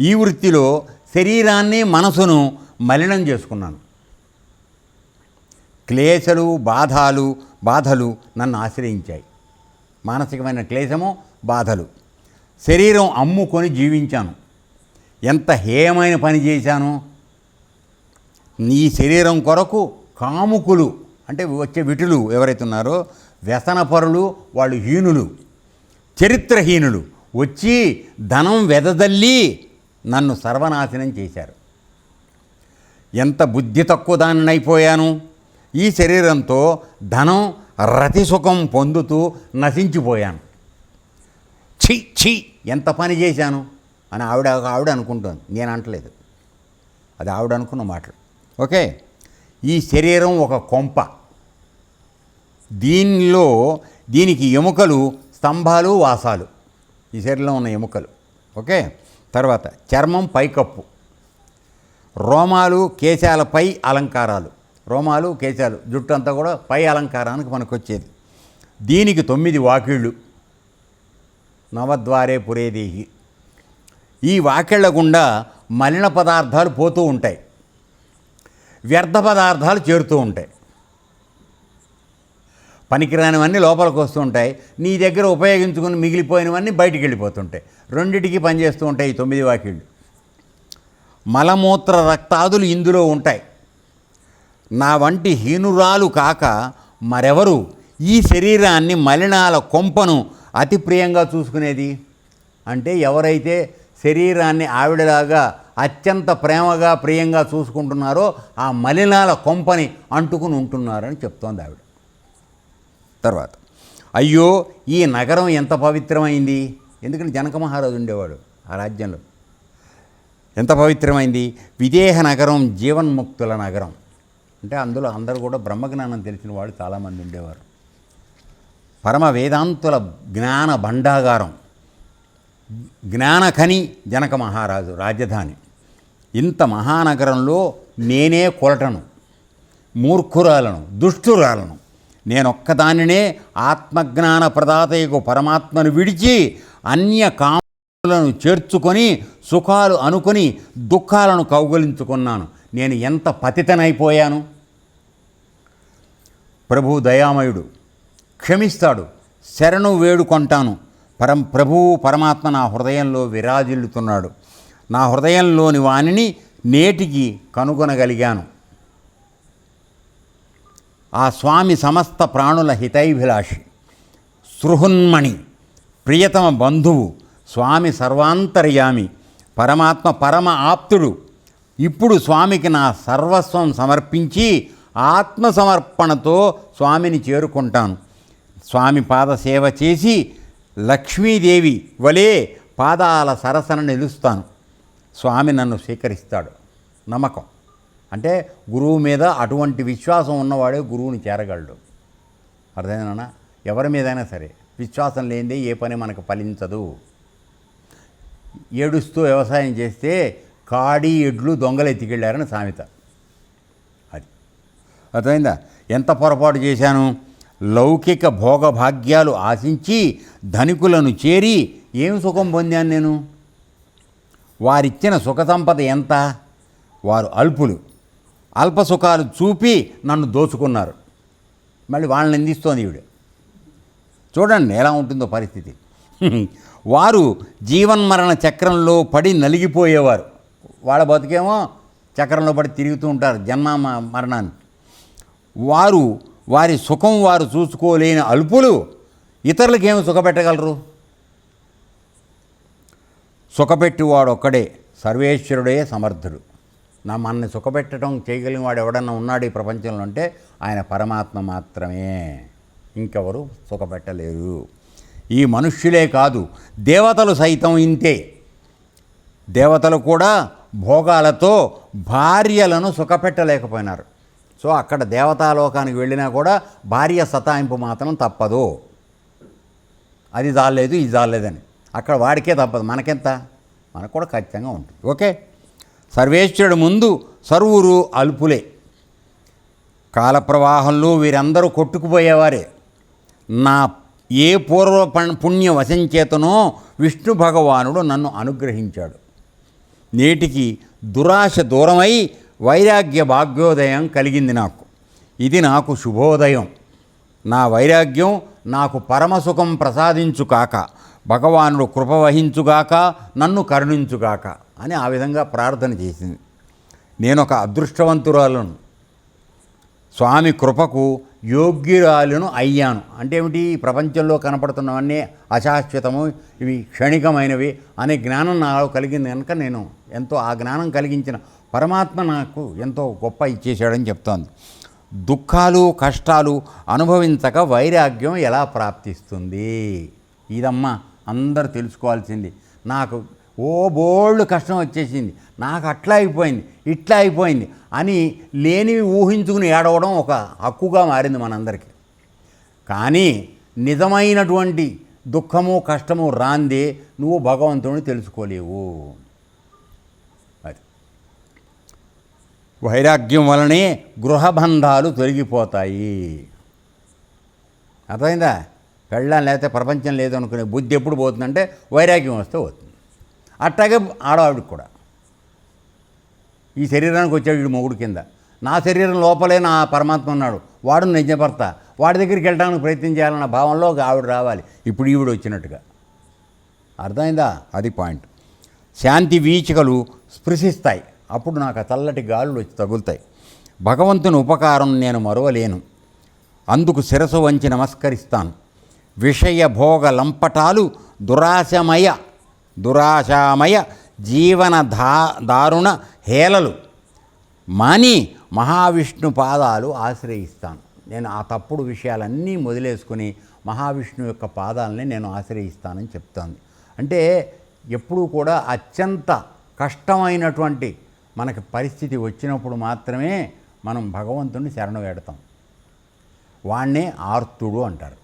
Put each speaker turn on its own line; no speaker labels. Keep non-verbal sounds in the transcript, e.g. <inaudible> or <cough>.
ఈ వృత్తిలో శరీరాన్ని మనసును మలినం చేసుకున్నాను. క్లేశలు బాధాలు బాధలు నన్ను ఆశ్రయించాయి. మానసికమైన క్లేశము బాధలు. శరీరం అమ్ముకొని జీవించాను. ఎంత హేయమైన పని చేశాను? నీ శరీరం కొరకు కాముకులు అంటే వచ్చే విటులు ఎవరైతే ఉన్నారో వ్యసనపరులు వాళ్ళు హీనులు చరిత్రహీనులు వచ్చి ధనం వెదదల్లి నన్ను సర్వనాశనం చేశారు. ఎంత బుద్ధి తక్కువ దానినైపోయాను? ఈ శరీరంతో ధనం రతిసుఖం పొందుతూ నశించిపోయాను. ఛీ ఛీ ఎంత పని చేశాను? అని ఆవిడ ఆవిడ అనుకుంటుంది. నేను అంటలేదు. అది ఆవిడ అనుకున్న మాటలు. ఓకే? ఈ శరీరం ఒక కొంప. దీనిలో దీనికి ఎముకలు స్తంభాలు వాసాలు. ఈ శరీరంలో ఉన్న ఎముకలు. ఓకే? తర్వాత చర్మం పైకప్పు. రోమాలు కేశాలపై అలంకారాలు. రోమాలు కేశాలు జుట్టు అంతా కూడా పై అలంకారానికి మనకు వచ్చేది దీనికి తొమ్మిది వాకిళ్ళు. నవద్వారే పురేదేహి ఈ వాకిళ్ళ గుండా మలిన పదార్థాలు పోతూ ఉంటాయి. వ్యర్థ పదార్థాలు చేరుతూ ఉంటాయి. పనికిరానివన్నీ లోపలికి వస్తూ ఉంటాయి నీ దగ్గర ఉపయోగించుకుని మిగిలిపోయినవన్నీ బయటికి వెళ్ళిపోతుంటాయి. రెండిటికి పనిచేస్తూ ఉంటాయి ఈ తొమ్మిది వాకిళ్ళు. మలమూత్ర రక్తాదులు ఇందులో ఉంటాయి. నా వంటి హీనురాలు కాక మరెవరు ఈ శరీరాన్ని మలినాల కొంపను అతి ప్రియంగా చూసుకునేది? అంటే ఎవరైతే శరీరాన్ని ఆవిడలాగా అత్యంత ప్రేమగా ప్రియంగా చూసుకుంటున్నారో ఆ మలినాల కొంపని అంటుకుని ఉంటున్నారని చెప్తోంది ఆవిడ. తర్వాత అయ్యో ఈ నగరం ఎంత పవిత్రమైంది? ఎందుకంటే జనక మహారాజు ఉండేవాడు ఆ రాజ్యంలో. ఎంత పవిత్రమైంది? విదేహ నగరం జీవన్ముక్తుల నగరం. అంటే అందులో అందరూ కూడా బ్రహ్మజ్ఞానం తెలిసిన వాళ్ళు చాలామంది ఉండేవారు. పరమ వేదాంతుల జ్ఞాన భండాగారం. జ్ఞానఖని జనక మహారాజు రాజధాని. ఇంత మహానగరంలో నేనే కొలటను మూర్ఖురాలను దుష్టురాలను నేనొక్కదానినే ఆత్మజ్ఞాన ప్రదాతయకు పరమాత్మను విడిచి అన్య కాములను చేర్చుకొని సుఖాలు అనుకొని దుఃఖాలను కౌగులించుకున్నాను. నేను ఎంత పతితనైపోయాను? ప్రభు దయామయుడు క్షమిస్తాడు శరణు వేడుకొంటాను. పరం ప్రభువు పరమాత్మ నా హృదయంలో విరాజిల్లుతున్నాడు. నా హృదయంలోని వాణిని నేటికి కనుగొనగలిగాను. ఆ స్వామి సమస్త ప్రాణుల హితైభిలాషి. సృహున్మణి ప్రియతమ బంధువు స్వామి సర్వాంతర్యామి పరమాత్మ పరమ ఆప్తుడు. ఇప్పుడు స్వామికి నా సర్వస్వం సమర్పించి ఆత్మ సమర్పణతో స్వామిని చేరుకుంటాను. స్వామి పాద సేవ చేసి లక్ష్మీదేవి వలే పాదాల సరసన నిలుస్తాను. స్వామి నన్ను స్వీకరిస్తాడు. నమ్మకం అంటే గురువు మీద అటువంటి విశ్వాసం ఉన్నవాడే గురువుని చేరగలడు. అర్థమైనా ఎవరి మీదైనా సరే. విశ్వాసం లేనిదే ఏ పని మనకు ఫలించదు. ఏడుస్తూ వ్యవసాయం చేస్తే కాడి ఎడ్లు దొంగలు ఎత్తికెళ్ళారని సామెత. అది. అర్థమైందా? ఎంత పొరపాటు చేశాను? లౌకిక భోగభాగ్యాలు ఆశించి ధనికులను చేరి ఏం సుఖం పొందాను నేను? వారిచ్చిన సుఖ సంపద ఎంత? వారు అల్పులు. అల్పసుఖాలు చూపి నన్ను దోచుకున్నారు. మళ్ళీ వాళ్ళని నిందిస్తోంది ఈవిడ. చూడండి ఎలా ఉంటుందో పరిస్థితి. <laughs> వారు జీవన్మరణ చక్రంలో పడి నలిగిపోయేవారు. వాళ్ళ బతుకేమో చక్రంలో పడి తిరుగుతూ ఉంటారు జన్మ మరణాన్ని వారు వారి సుఖం వారు చూసుకోలేని అల్పులు ఇతరులకేమి సుఖపెట్టగలరు? సుఖపెట్టివాడు ఒక్కడే సర్వేశ్వరుడే సమర్థుడు. నా మనల్ని సుఖపెట్టడం చేయగలిగిన వాడు ఎవడన్నా ఉన్నాడు ఈ ప్రపంచంలో అంటే ఆయన పరమాత్మ మాత్రమే. ఇంకెవరు సుఖపెట్టలేరు. ఈ మనుష్యులే కాదు దేవతలు సైతం ఇంతే. దేవతలు కూడా భోగాలతో భార్యలను సుఖపెట్టలేకపోయినారు. సో అక్కడ దేవతాలోకానికి వెళ్ళినా కూడా భార్య సతాయింపు మాత్రం తప్పదు. అది జాలేదు ఇది జాలేదని అక్కడ వాడికే తప్పదు. మనకెంత? మనకు కూడా ఖచ్చితంగా ఉంటుంది. ఓకే? సర్వేశ్వరుడు ముందు సర్వురు అల్పులే. కాలప్రవాహంలో వీరందరూ కొట్టుకుపోయేవారే. నా ఏ పూర్వ పుణ్య వశంచేతనో విష్ణు భగవానుడు నన్ను అనుగ్రహించాడు. నేటికి దురాశ దూరమై వైరాగ్య భాగ్యోదయం కలిగింది నాకు. ఇది నాకు శుభోదయం. నా వైరాగ్యం నాకు పరమసుఖం ప్రసాదించుగాక. భగవానుడు కృప వహించుగాక నన్ను కరుణించుగాక. అని ఆ విధంగా ప్రార్థన చేసింది. నేను ఒక అదృష్టవంతురాలను స్వామి కృపకు యోగ్యురాలను అయ్యాను. అంటే ఏమిటి? ప్రపంచంలో కనపడుతున్నవన్నీ అశాశ్వతము ఇవి క్షణికమైనవి అనే జ్ఞానం నాలో కలిగింది కనుక నేను ఎంతో ఆ జ్ఞానం కలిగించిన పరమాత్మ నాకు ఎంతో గొప్ప ఇచ్చేసాడని చెప్తోంది. దుఃఖాలు కష్టాలు అనుభవించక వైరాగ్యం ఎలా ప్రాప్తిస్తుంది? ఇదమ్మా అందరూ తెలుసుకోవాల్సింది. నాకు ఓ బోల్డ్ కష్టం వచ్చేసింది. నాకు అట్లా అయిపోయింది ఇట్లా అయిపోయింది అని లేనివి ఊహించుకుని ఏడవడం ఒక హక్కుగా మారింది మనందరికీ. కానీ నిజమైనటువంటి దుఃఖము కష్టము రాందే నువ్వు భగవంతుని తెలుసుకోలేవు. అది. వైరాగ్యం వలనే గృహబంధాలు తొలగిపోతాయి. అర్థమైందా? పెళ్ళం లేకపోతే ప్రపంచం లేదనుకునే బుద్ధి ఎప్పుడు పోతుందంటే వైరాగ్యం వస్తే పోతుంది. అట్లాగే ఆడవాడికి కూడా. ఈ శరీరానికి వచ్చాడు వీడు మొగుడు కింద. నా శరీరం లోపలే నా పరమాత్మ ఉన్నాడు. వాడు నిజభర్త వాడి దగ్గరికి వెళ్ళడానికి ప్రయత్నం చేయాలన్న భావంలో ఒక ఆవిడ రావాలి. ఇప్పుడు ఈవిడ వచ్చినట్టుగా. అర్థమైందా? అది పాయింట్. శాంతి వీచికలు స్పృశిస్తాయి. అప్పుడు నాకు చల్లటి గాలులు వచ్చి తగులుతాయి. భగవంతుని ఉపకారం నేను మరవలేను. అందుకు శిరసు వంచి నమస్కరిస్తాను. విషయ భోగ లంపటాలు దురాశమయ దురాశామయ జీవన దా దారుణ హేళలు. మాని మహావిష్ణు పాదాలు ఆశ్రయిస్తాను. నేను ఆ తప్పుడు విషయాలన్నీ మొదలేసుకుని మహావిష్ణు యొక్క పాదాలని నేను ఆశ్రయిస్తానని చెప్తాను. అంటే ఎప్పుడూ కూడా అత్యంత కష్టమైనటువంటి మనకి పరిస్థితి వచ్చినప్పుడు మాత్రమే మనం భగవంతుని శరణు వేడతాం. వాణ్ణే ఆర్తుడు అంటారు.